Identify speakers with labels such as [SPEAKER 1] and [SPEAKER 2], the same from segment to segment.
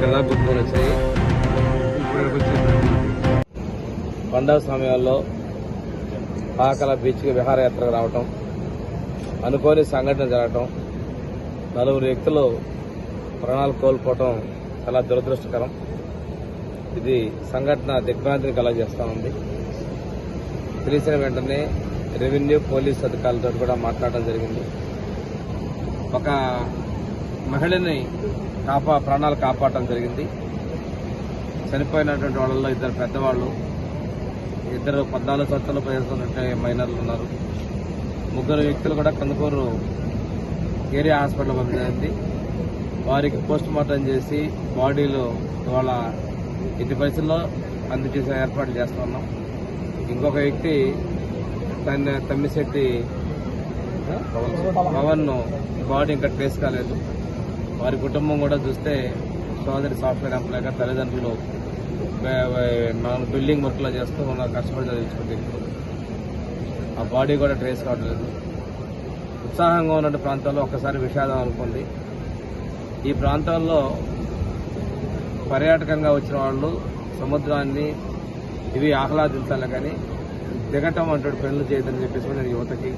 [SPEAKER 1] గుర్తుకొని వచ్చాయి పండగ సమయాల్లో పాకల బీచ్కి విహారయాత్రకు రావటం అనుకోని సంఘటన జరగటం నలుగురు వ్యక్తులు ప్రాణాలు కోల్పోవటం చాలా దురదృష్టకరం. ఇది సంఘటన దిగ్భ్రాంతిని కలగజేస్తా ఉంది. తెలిసిన వెంటనే రెవెన్యూ పోలీస్ అధికారులతో కూడా మాట్లాడడం జరిగింది. ఒక మహిళని కాపా ప్రాణాలు కాపాడటం జరిగింది. చనిపోయినటువంటి వాళ్ళలో ఇద్దరు పెద్దవాళ్ళు ఇద్దరు పద్నాలుగు సంవత్సరాలు పదిహేను మైనర్లు ఉన్నారు. ముగ్గురు వ్యక్తులు కూడా కందుకూరు ఏరియా హాస్పిటల్ పంపించింది వారికి పోస్ట్ మార్టం చేసి బాడీలు వాళ్ళ ఇంటి పరిస్థితుల్లో అందజేసే ఏర్పాట్లు చేస్తున్నాం ఇంకొక వ్యక్తి తన తమ్మిశెట్టి పవన్ బాడీ ఇంకా ట్రేస్ కాలేదు. వారి కుటుంబం కూడా చూస్తే సోదరి సాఫ్ట్వేర్ ఎంప్లాయ్గా తల్లిదండ్రులు వే- నాలుగు బిల్డింగ్ వర్క్లో చేస్తూ ఉన్న కష్టపడి చదివించుకుంటే ఆ బాడీ కూడా ట్రేస్ కావట్లేదు. ఉత్సాహంగా ఉన్న ప్రాంతాల్లో ఒక్కసారి విషాదం అనుకుంది. ఈ ప్రాంతాల్లో పర్యాటకంగా వచ్చిన వాళ్ళు సముద్రాన్ని ఇవి ఆహ్లాదించాలి కానీ దిగటం అంటూ పెళ్ళి చేయదని చెప్పేసి నేను యువతకి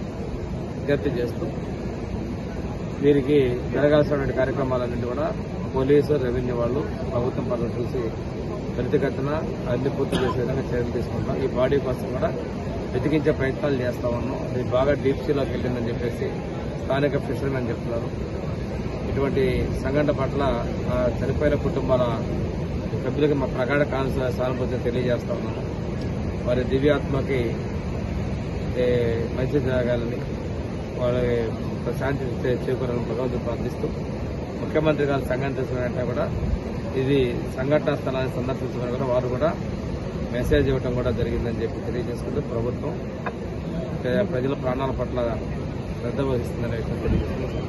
[SPEAKER 1] విజ్ఞప్తి చేస్తూ వీరికి జరగాల్సినటువంటి కార్యక్రమాలన్నింటి కూడా పోలీసు రెవెన్యూ వాళ్ళు ప్రభుత్వం పనులు చూసి ప్రతిఘటన అన్ని పూర్తి చేసే విధంగా చర్యలు తీసుకుంటాం ఈ బాడీ కోసం కూడా వెతికించే ప్రయత్నాలు చేస్తా ఉన్నాం. అది బాగా డీప్ సీలోకి వెళ్ళిందని చెప్పేసి స్థానిక ఫిషర్మెన్ చెప్తున్నారు. ఇటువంటి సంఘటన పట్ల చనిపోయిన కుటుంబాల సభ్యులకి మా ప్రగాఢ కాన్స సానుభూతి తెలియజేస్తా ఉన్నాను. వారి దివ్యాత్మకి మంచి జరగాలని వాళ్ళ శాంతి చే- చేకూరాలని భగవంతుడు ప్రార్థిస్తూ ముఖ్యమంత్రి గారు సంఘటన చేసిన కూడా ఇది సంఘటన స్థలాన్ని సందర్శించమని కూడా వారు కూడా మెసేజ్ ఇవ్వడం కూడా జరిగిందని చెప్పి తెలియజేసుకుంటూ ప్రభుత్వం ప్రజల ప్రాణాల పట్ల శ్రద్ధ వహిస్తుందనే విషయం తెలియజేసుకుంటున్నాం